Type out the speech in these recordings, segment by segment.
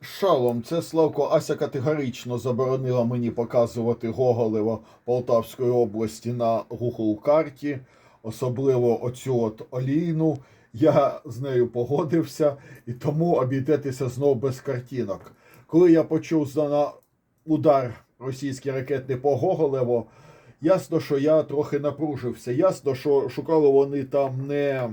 Шалом, це Славко Ася категорично заборонила мені показувати Гоголева Полтавської області на Google карті, особливо оцю от олійну. Я з нею погодився і тому обійдетеся знов без картинок. Коли я почув на удар російський ракетний по Гоголеву, ясно, що я трохи напружився. Ясно, що шукали вони там не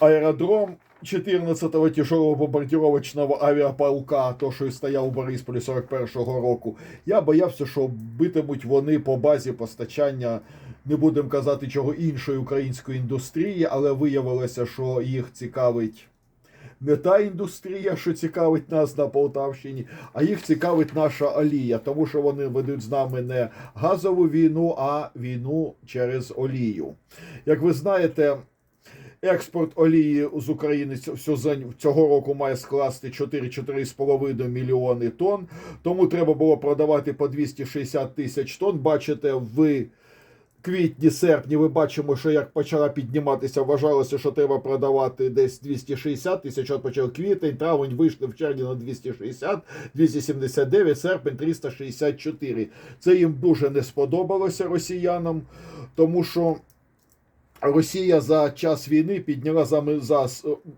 аеродром 14-го тяжелого бомбардировочного авіаполка, то, що і стояв у Борисполі 41-го року. Я боявся, що битимуть вони по базі постачання, не будемо казати чого іншої української індустрії, але виявилося, що їх цікавить. Не та індустрія, що цікавить нас на Полтавщині, а їх цікавить наша олія, тому що вони ведуть з нами не газову війну, а війну через олію. Як ви знаєте, Експорт олії з України ць- цього- року має скласти 4-4,5 мільйони тонн. Тому треба було продавати по 260 тисяч тонн. Бачите, в квітні-серпні ви бачимо, що як почала підніматися, вважалося, що треба продавати десь 260 тисяч. От почав квітень, травень вийшли в червні на 260, 279, серпень 364. Це їм дуже не сподобалося росіянам, тому що. Росія за час війни підняла за, за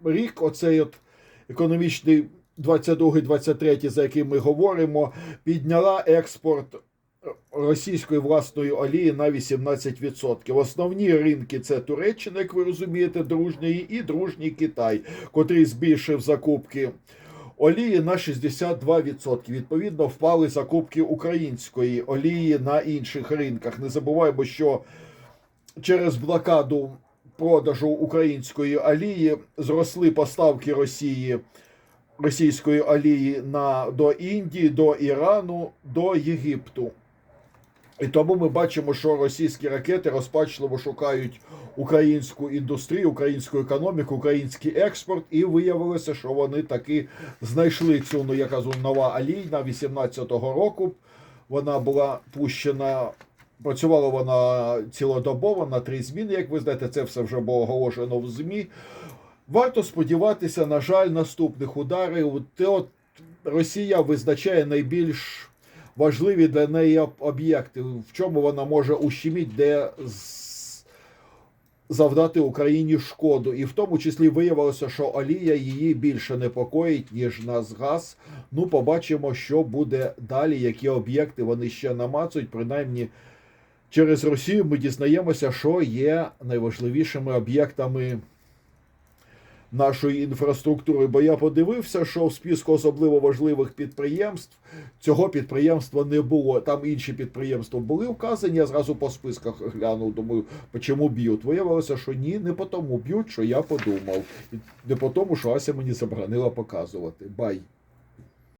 рік оцей от економічний 22-23, за який ми говоримо, підняла експорт російської власної олії на 18%. Основні ринки це Туреччина, як ви розумієте, дружньої, і дружній Китай, котрий збільшив закупки. Олії на 62%. Відповідно, впали закупки української олії на інших ринках. Не забуваємо, що через блокаду продажу української олії зросли поставки Росії російської олії на до Індії, до Ірану, до Єгипту. І тому ми бачимо, що російські ракети розпачливо шукають українську індустрію, українську економіку, український експорт, і виявилося, що вони таки знайшли цю, ну я кажу, нова олійна 18-го року. Вона була пущена Працювала вона цілодобово на три зміни. Як ви знаєте, це все вже було оголошено в ЗМІ. Варто сподіватися, на жаль, наступних ударів. Те от Росія визначає найбільш важливі для неї об'єкти, в чому вона може ущемити, де завдати Україні шкоду. І в тому числі виявилося, що олія її більше непокоїть, ніж нас газ. Ну, побачимо, що буде далі, які об'єкти вони ще намацують, принаймні. Через Росію ми дізнаємося, що є найважливішими об'єктами нашої інфраструктури. Бо я подивився, що в списку особливо важливих підприємств цього підприємства не було. Там інші підприємства були вказані. Я зразу по списках глянув. Думаю, чому б'ють? Виявилося, що ні, не по тому б'ють, що я подумав. Не по тому, що Ася мені заборонила показувати. Бай.